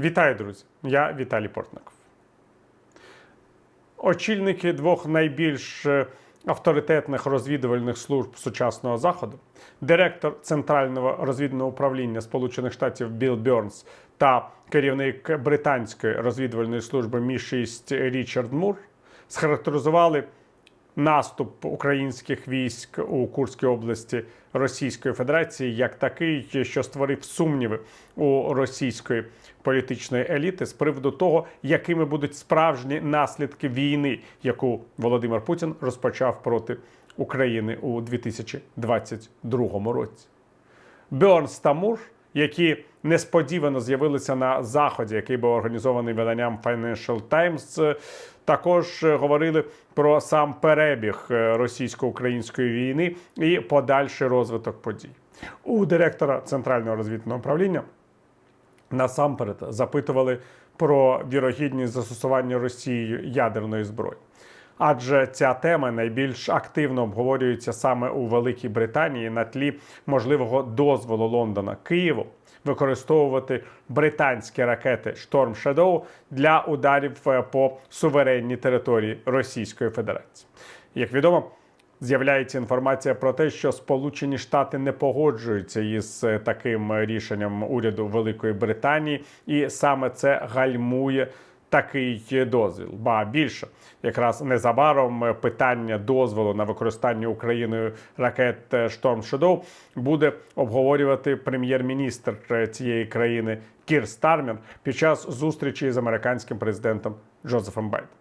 Вітаю, друзі! Я Віталій Портников. Очільники двох найбільш е, авторитетних розвідувальних служб сучасного заходу, директор Центрального розвідного управління Сполучених Штатів Білл Бьорнс та керівник британської розвідувальної служби Мі 6 Річард Мур схарактеризували наступ українських військ у Курській області Російської Федерації як такий, що створив сумніви у російської політичної еліти з приводу того, якими будуть справжні наслідки війни, яку Володимир Путін розпочав проти України у 2022 році. Бьорнс та Мур, які несподівано з'явилися на заході, який був організований виданням Financial Times, також е, говорили про сам перебіг е, російсько-української війни і подальший розвиток подій. У директора центрального розвідного управління насамперед запитували про вірогідність застосування Росією ядерної зброї. Адже ця тема найбільш активно обговорюється саме у Великій Британії на тлі можливого дозволу Лондона Києву використовувати британські ракети Storm Shadow для ударів е, по суверенній території Російської Федерації. Як відомо, з'являється інформація про те, що Сполучені Штати не погоджуються із е, таким рішенням уряду Великої Британії, і саме це гальмує. Такий дозвіл, ба більше якраз незабаром питання дозволу на використання Україною ракет Storm Shadow буде обговорювати прем'єр-міністр цієї країни Кір Стармер під час зустрічі з американським президентом Джозефом Байденом.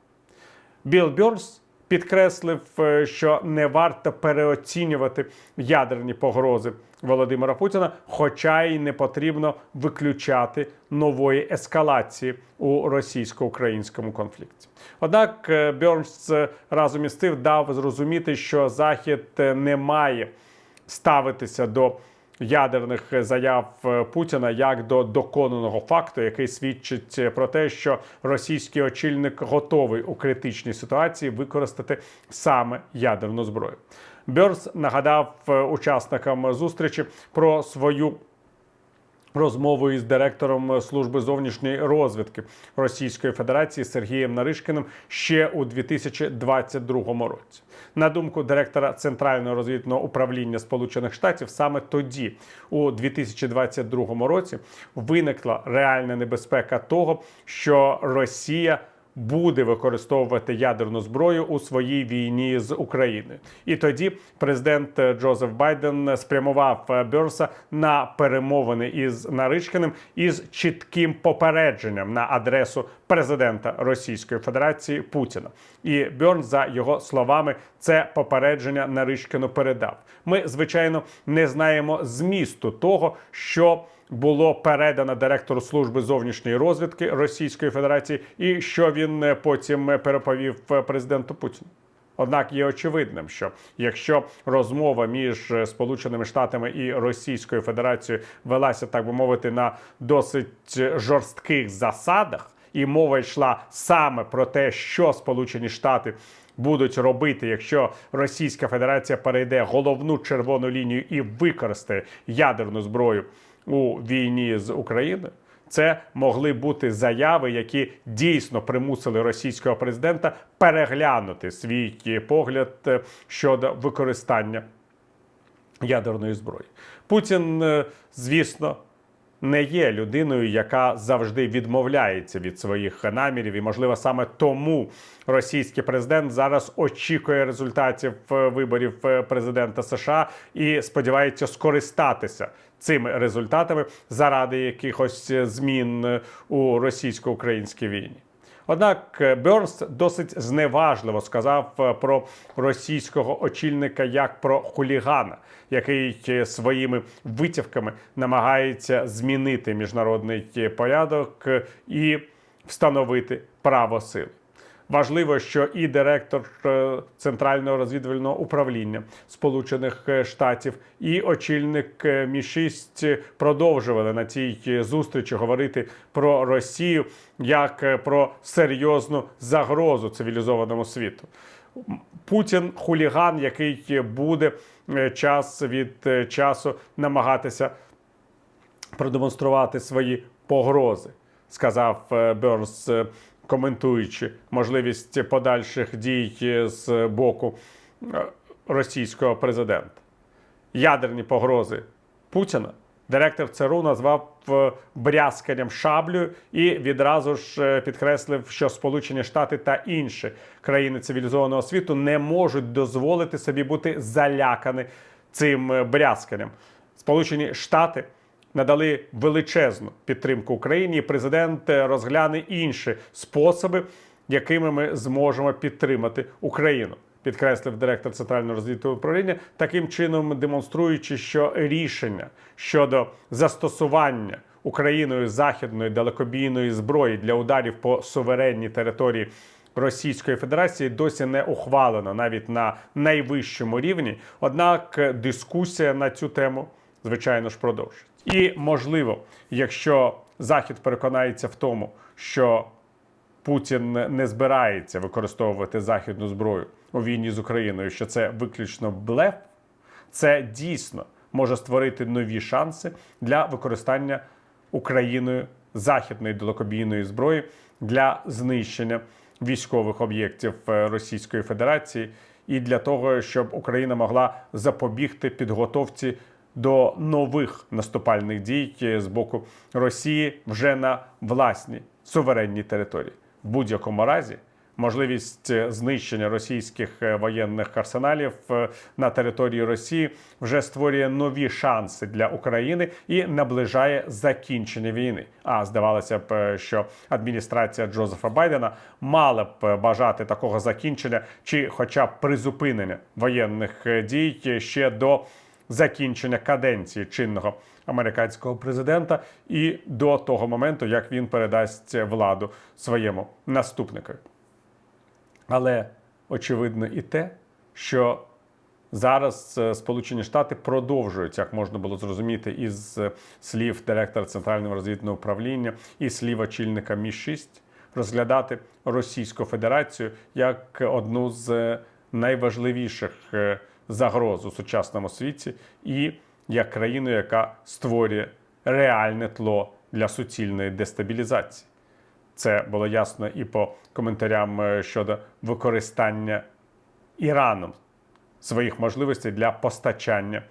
Білл Бьорнс підкреслив, е, що не варто переоцінювати ядерні погрози Володимира Путіна, хоча й не потрібно виключати нової ескалації у російсько-українському конфлікті. Однак е, Бьорнс е, разом із тим дав зрозуміти, що Захід не має ставитися до ядерних заяв е, Путіна як до доконаного факту, який свідчить про те, що російський очільник готовий у критичній ситуації використати саме ядерну зброю. Бьорс нагадав е, учасникам зустрічі про свою. Розмову із директором служби зовнішньої розвідки Російської Федерації Сергієм Наришкиним ще у 2022 році. На думку директора Центрального розвідного управління Сполучених Штатів, саме тоді, у 2022 році, виникла реальна небезпека того, що Росія буде використовувати ядерну зброю у своїй війні з Україною. І тоді президент Джозеф Байден спрямував Бьорса на перемовини із Наришкиним із чітким попередженням на адресу президента Російської Федерації Путіна. І Бьорн, за його словами, це попередження Наришкину передав. Ми, звичайно, не знаємо змісту того, що було передано директору служби зовнішньої розвідки Російської Федерації, і що він е, потім е, переповів е, президенту Путіну. Однак є очевидним, що якщо розмова між Сполученими Штатами і Російською Федерацією велася, так би мовити, на досить жорстких засадах, і мова йшла саме про те, що Сполучені Штати будуть робити, якщо Російська Федерація перейде головну червону лінію і використає ядерну зброю у війні з Україною. Це могли бути заяви, які дійсно примусили російського президента переглянути свій погляд е, щодо використання ядерної зброї. Путін, е, звісно, не є людиною, яка завжди відмовляється від своїх намірів, і можливо саме тому російський президент зараз очікує результатів е, виборів президента США і сподівається скористатися цими результатами заради якихось змін у російсько-українській війні. Однак е, Бьорнс досить зневажливо сказав е, про російського очільника як про хулігана, який е, своїми витівками намагається змінити міжнародний порядок і встановити право сили. Важливо, що і директор Центрального розвідувального управління Сполучених Штатів, і очільник Мі 6 продовжували на цій зустрічі говорити про Росію як про серйозну загрозу цивілізованому світу. Путін хуліган, який буде час від часу намагатися продемонструвати свої погрози. сказав е, Бернс, е, коментуючи можливість подальших дій з боку е, російського президента. Ядерні погрози Путіна. Директор ЦРУ назвав е, брязканням шаблею і відразу ж е, підкреслив, що Сполучені Штати та інші країни цивілізованого світу не можуть дозволити собі бути залякані цим е, брязканням. Сполучені Штати надали величезну підтримку Україні, президент е, розгляне інші способи, якими ми зможемо підтримати Україну. Підкреслив директор центрального розвідувального управління, таким чином демонструючи, що рішення щодо застосування Україною західної далекобійної зброї для ударів по суверенній території Російської Федерації досі не ухвалено навіть на найвищому рівні. Однак дискусія на цю тему, звичайно ж, продовжується. І можливо, якщо Захід переконається в тому, що Путін не збирається використовувати західну зброю у війні з Україною, що це виключно блеф, це дійсно може створити нові шанси для використання Україною західної далекобійної зброї для знищення військових об'єктів е, Російської Федерації і для того, щоб Україна могла запобігти підготовці до нових наступальних дій з боку Росії вже на власній суверенній території. В будь-якому разі можливість знищення російських е, воєнних арсеналів е, на території Росії вже створює нові шанси для України і наближає закінчення війни. А здавалося б, е, що адміністрація Джозефа Байдена мала б бажати такого закінчення чи, хоча б призупинення воєнних дій ще до закінчення каденції чинного американського президента і до того моменту, як він передасть владу своєму наступникові. Але очевидно і те, що зараз е, Сполучені Штати продовжують, як можна було зрозуміти, із е, слів директора Центрального розвідного управління і слів очільника Мі 6 розглядати Російську Федерацію як одну з е, найважливіших е, загроз у сучасному світі і як країну, яка створює реальне тло для суцільної дестабілізації. Це було ясно і по коментарям е, щодо використання Іраном своїх можливостей для постачання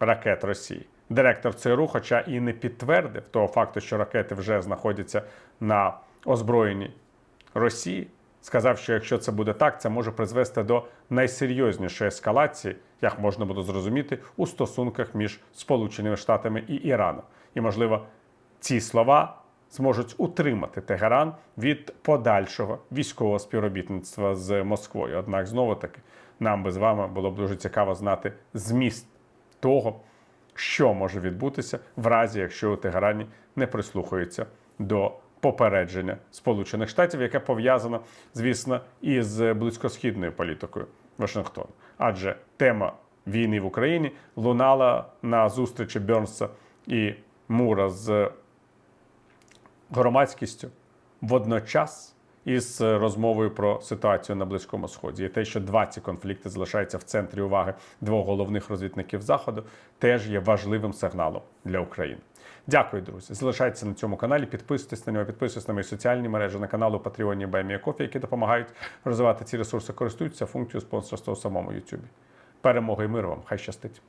ракет Росії. Директор ЦРУ, хоча і не підтвердив того факту, що ракети вже знаходяться на озброєнні Росії, сказав, що якщо це буде так, це може призвести до найсерйознішої ескалації, як можна було зрозуміти, у стосунках між Сполученими Штатами і Іраном. І, можливо, ці слова зможуть утримати Тегеран від подальшого військового співробітництва з Москвою. Однак, знову таки, нам би з вами було б дуже цікаво знати зміст того, що може відбутися в разі, якщо у Тегерані не прислухаються до попередження Сполучених Штатів, яке пов'язано, звісно, із близькосхідною політикою Вашингтону. Адже тема війни в Україні лунала на зустрічі Бернса і Мура з громадськістю водночас із розмовою про ситуацію на Близькому Сході. І те, що два ці конфлікти залишаються в центрі уваги двох головних розвідників Заходу, теж є важливим сигналом для України. Дякую, друзі. Залишайтеся на цьому каналі, підписуйтесь на нього, підписуйтесь на мої соціальні мережі, на канал у Патреоні Баймія які допомагають розвивати ці ресурси, користуються функцією спонсорства у самому YouTube. Перемоги і миру вам! Хай щастить!